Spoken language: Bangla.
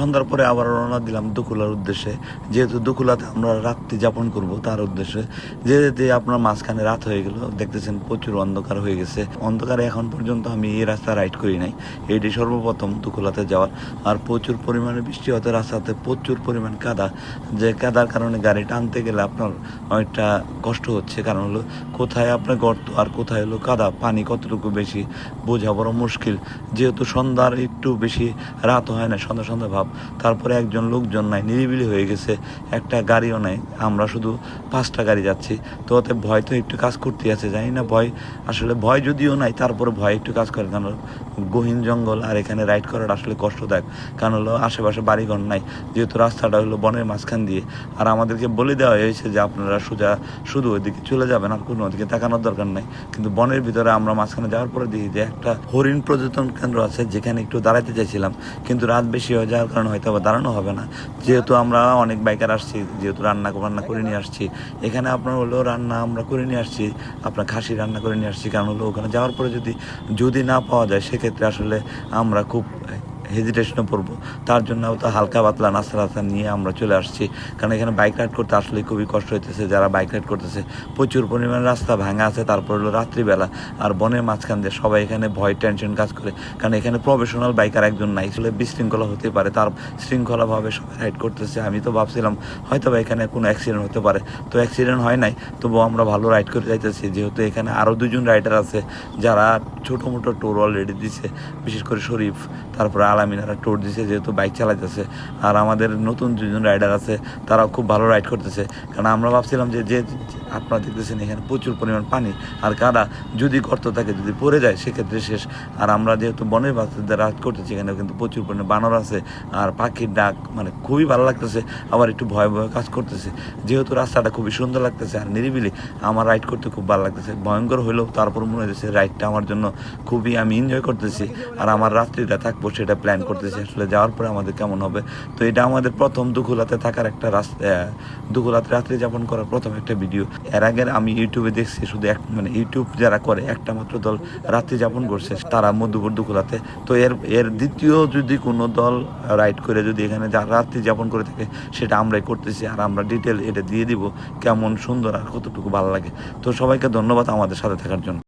সন্ধ্যার পরে আবার রওনা দিলাম দুকুলার উদ্দেশ্যে। যেহেতু দুকুলাতে আমরা রাত্রি যাপন করব তার উদ্দেশ্যে। যেতে আপনার মাঝখানে রাত হয়ে গেল, দেখতেছেন প্রচুর অন্ধকার হয়ে গেছে। অন্ধকারে এখন পর্যন্ত আমি এই রাস্তা রাইড করি নাই। এটি সর্বপ্রথম দুকুলাতে যাওয়ার। আর প্রচুর পরিমাণে বৃষ্টি হতে, রাস্তাতে প্রচুর পরিমাণ কাদা। যে কাদার কারণে গাড়ি টানতে গেলে আপনার অনেকটা কষ্ট হচ্ছে। কারণ হলো, কোথায় আপনার গর্ত আর কোথায় হলো কাদা, পানি কতটুকু বেশি, বোঝা বড় মুশকিল। যেহেতু সন্ধ্যার একটু বেশি রাত হয় না, সন্ধ্যা সন্ধ্যা ভাব। তারপরে একজন লোকজন নাই, নিরিবিলি হয়ে গেছে, একটা গাড়িও নাই, আমরা শুধু পাঁচটা গাড়ি যাচ্ছি। তো ওতে ভয় তো একটু কাজ করতে আছে, জানি না ভয়, আসলে ভয় যদিও নাই তারপরে ভয় একটু কাজ করে। কারণ গহীন জঙ্গল আর এখানে রাইড করাটা আসলে কষ্টদায়ক। কারণ হলো আশেপাশে বাড়িঘর নাই, যেহেতু রাস্তাটা হলো বনের মাঝখান দিয়ে। আর আমাদেরকে বলে দেওয়া হয়েছে যে আপনারা সোজা শুধু ওইদিকে চলে যাবেন আর কোনো ওদিকে তাকানোর দরকার নাই। কিন্তু বনের ভিতরে আমরা মাঝখানে যাওয়ার পরে দেখি যে একটা হরিণ পর্যটন কেন্দ্র আছে, যেখানে একটু দাঁড়াতে চাইছিলাম। কিন্তু রাত বেশি হয়ে যাওয়ার কারণে হয়তো আবার দাঁড়ানো হবে না। যেহেতু আমরা অনেক বাইকার আসছি, যেহেতু রান্না রান্না করে নিয়ে আসছি। এখানে আপনার হলো রান্না আমরা করে নিয়ে আসছি, আপনার খাসি রান্না করে নিয়ে আসছি। কারণ হলো ওখানে যাওয়ার পরে যদি যদি না পাওয়া যায়, সেক্ষেত্রে আসলে আমরা খুব হেজিটেশনে পড়ব। তার জন্য তো হালকা পাতলা নাস্তা রাস্তা নিয়ে আমরা চলে আসছি। কারণ এখানে বাইক রাইড করতে আসলে খুবই কষ্ট হইতেছে। যারা বাইক রাইড করতেছে, প্রচুর পরিমাণে রাস্তা ভাঙা আছে। তারপর হলো রাত্রিবেলা। আর বনের মাঝখান দিয়ে সবাই এখানে ভয় টেনশন কাজ করে। কারণ এখানে প্রফেশনাল বাইকার একজন নাই। আসলে বিশৃঙ্খলা হতে পারে। তার শৃঙ্খলাভাবে সবাই রাইড করতেছে। আমি তো ভাবছিলাম হয়তো বা এখানে কোনো অ্যাক্সিডেন্ট হতে পারে। তো অ্যাক্সিডেন্ট হয় নাই। তবুও আমরা ভালো রাইড করে যাইতেছি। যেহেতু এখানে আরও দুজন রাইডার আছে, যারা ছোটো মোটো ট্যুর অলরেডি দিছে। বিশেষ করে শরীফ, তারপরে আলামিনারা ট্যুর দিছে, যেহেতু বাইক চালাইতেছে। আর আমাদের নতুন দুজন রাইডার আছে, তারাও খুব ভালো রাইড করতেছে। কারণ আমরা ভাবছিলাম যে যে আপনারা দেখতেছেন এখানে প্রচুর পরিমাণ পানি। আর কাদা যদি গর্ত থাকে, যদি পড়ে যায়, সেক্ষেত্রে শেষ। আর আমরা যেহেতু বনের বাচ্চাদের রাইড করতেছি এখানে কিন্তু প্রচুর পরিমাণে বানর আছে। আর পাখির ডাক মানে খুবই ভালো লাগতেছে। আবার একটু ভয় ভয় কাজ করতেছে। যেহেতু রাস্তাটা খুবই সুন্দর লাগতেছে আর নিরিবিলি, আমার রাইড করতে খুব ভালো লাগতেছে। ভয়ঙ্কর হলেও তারপর মনে হয়েছে রাইডটা আমার জন্য খুবই আমি এনজয় করতেছি। আর আমার রাত্রিটা থাকব সেটা প্ল্যান করতেছি, আসলে যাওয়ার পরে আমাদের কেমন হবে? তো এটা আমাদের প্রথম দুকুলাতে থাকার একটা রাস্তা দুকুলাতে রাত্রি যাপন করার প্রথম একটা ভিডিও এর আগে আমি ইউটিউবে দেখছি শুধু এক মানে ইউটিউব যারা করে, একটা মাত্র দল রাত্রি যাপন করছে, তারা মধ্যপুর দুকুলাতে তো এর এর দ্বিতীয় যদি কোনো দল রাইড করে যদি এখানে যা রাত্রি যাপন করে থাকে, সেটা আমরাই করতেছি, আর আমরা ডিটেল এটা দিয়ে দিব কেমন সুন্দর আর কতটুকু ভালো লাগে। তো সবাইকে ধন্যবাদ আমাদের সাথে থাকার জন্য।